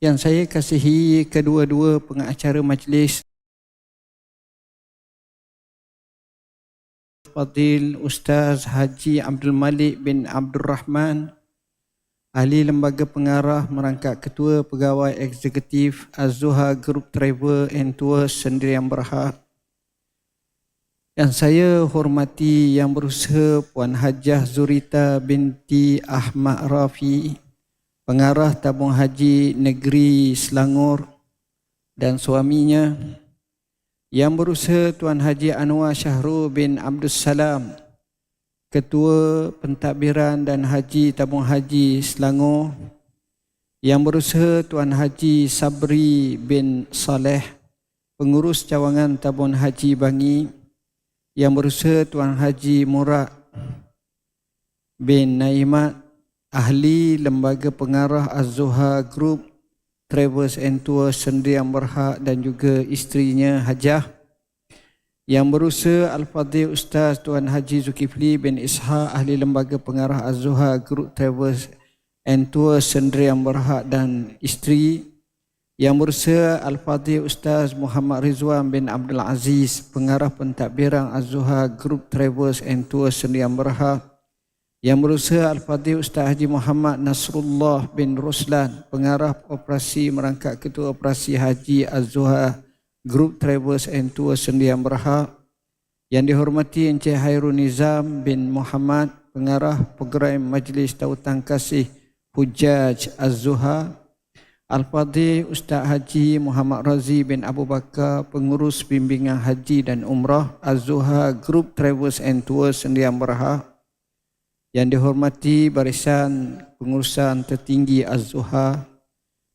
Yang saya kasihi kedua-dua pengacara majlis Fadil Ustaz Haji Abdul Malik bin Abdul Rahman Ahli Lembaga Pengarah Merangkap Ketua Pegawai Eksekutif Az-Zuha Group Travel and Tours Sendirian Berhad. Yang saya hormati yang berusaha Puan Hajah Zurita binti Ahmad Rafi, pengarah tabung haji negeri Selangor dan suaminya, yang berusaha Tuan Haji Anwar Syahrul bin Abdul Salam, Ketua Pentadbiran dan Haji Tabung Haji Selangor, yang berusaha Tuan Haji Sabri bin Saleh, Pengurus Cawangan Tabung Haji Bangi, yang berusaha Tuan Haji Murad bin Naimat ahli lembaga pengarah Az-Zuha Group Travels and Tours Sendirian Berhak dan juga isterinya Hajah yang berusaha Al-Fadhil Ustaz Tuan Haji Zulkifli bin Isha ahli lembaga pengarah Az-Zuha Group Travels and Tours Sendirian Berhak dan isteri yang berusaha Al-Fadhil Ustaz Muhammad Rizwan bin Abdul Aziz, pengarah pentadbiran Az-Zuha Group Travels and Tours Sendirian Berhad. Yang berusaha Al-Fadhil Ustaz Haji Muhammad Nasrullah bin Ruslan, pengarah operasi merangkap ketua operasi Haji Az-Zuha Group Travels and Tours Sendirian Berhad. Yang dihormati Encik Hairul Nizam bin Muhammad, pengarah program Majlis Tautan Kasih Hujaj Az-Zuha Al-Fadhil Ustaz Haji Muhammad Razi bin Abu Bakar, pengurus bimbingan haji dan umrah Az-Zuha Group Travels and Tours Sendian Berhah. Yang dihormati barisan pengurusan tertinggi Az-Zuha.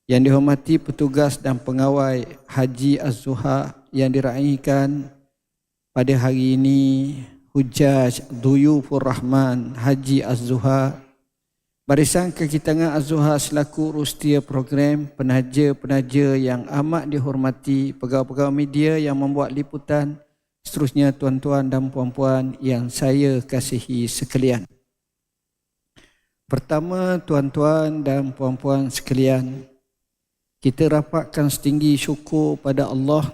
Yang dihormati petugas dan pengawai Haji Az-Zuha yang diraihkan pada hari ini Hujaj Duyufur Rahman Haji Az-Zuha Barisan Kekitangan Az-Zuha selaku rustia program penaja-penaja yang amat dihormati, pegawai-pegawai media yang membuat liputan, seterusnya tuan-tuan dan puan-puan yang saya kasihi sekalian. Pertama, tuan-tuan dan puan-puan sekalian, kita rapatkan setinggi syukur pada Allah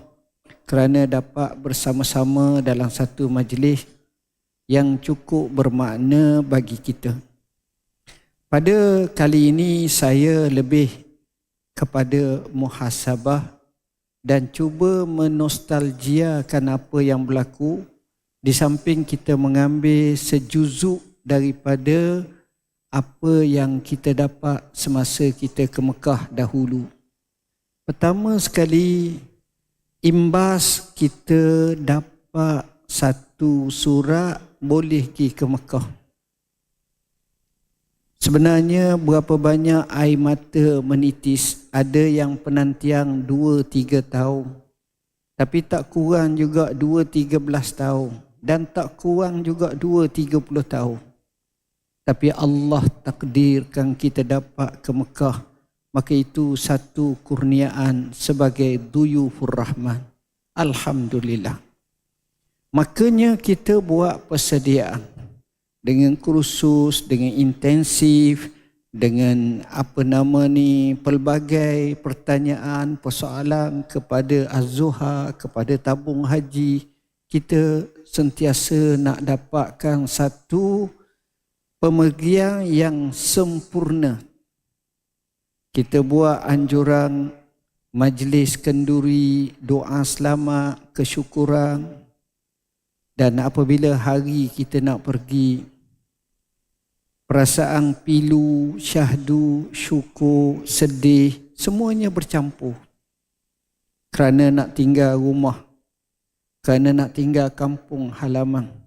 kerana dapat bersama-sama dalam satu majlis yang cukup bermakna bagi kita. Pada kali ini saya lebih kepada muhasabah dan cuba menostalgiakan apa yang berlaku di samping kita mengambil sejuzuk daripada apa yang kita dapat semasa kita ke Mekah dahulu. Pertama sekali imbas kita dapat satu surat boleh pergi ke Mekah. Sebenarnya berapa banyak air mata menitis ada yang penantian 2-3 tahun. Tapi tak kurang juga 2-13 tahun. Dan tak kurang juga 2-30 tahun. Tapi Allah takdirkan kita dapat ke Mekah. Maka itu satu kurniaan sebagai duyufur rahman. Alhamdulillah. Makanya kita buat persediaan dengan kursus, dengan intensif, dengan apa nama ni pelbagai pertanyaan, persoalan kepada Az-Zuha, kepada tabung haji, kita sentiasa nak dapatkan satu pemergian yang sempurna. Kita buat anjuran majlis kenduri, doa selamat, kesyukuran dan apabila hari kita nak pergi perasaan pilu, syahdu, syukur, sedih, semuanya bercampur. Kerana nak tinggal rumah, kerana nak tinggal kampung halaman,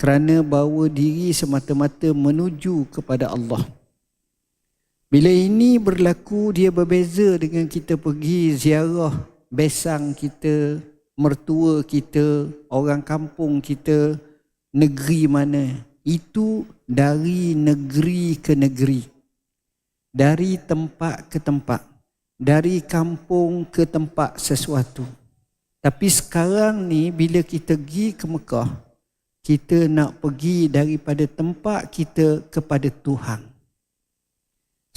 kerana bawa diri semata-mata menuju kepada Allah. Bila ini berlaku, dia berbeza dengan kita pergi ziarah besang kita, mertua kita, orang kampung kita, negeri mana. Itu dari negeri ke negeri. Dari tempat ke tempat. Dari kampung ke tempat sesuatu. Tapi sekarang ni bila kita pergi ke Mekah kita nak pergi daripada tempat kita kepada Tuhan.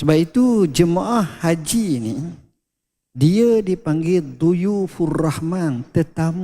Sebab itu jemaah haji ni dia dipanggil duyufur rahman, tetamu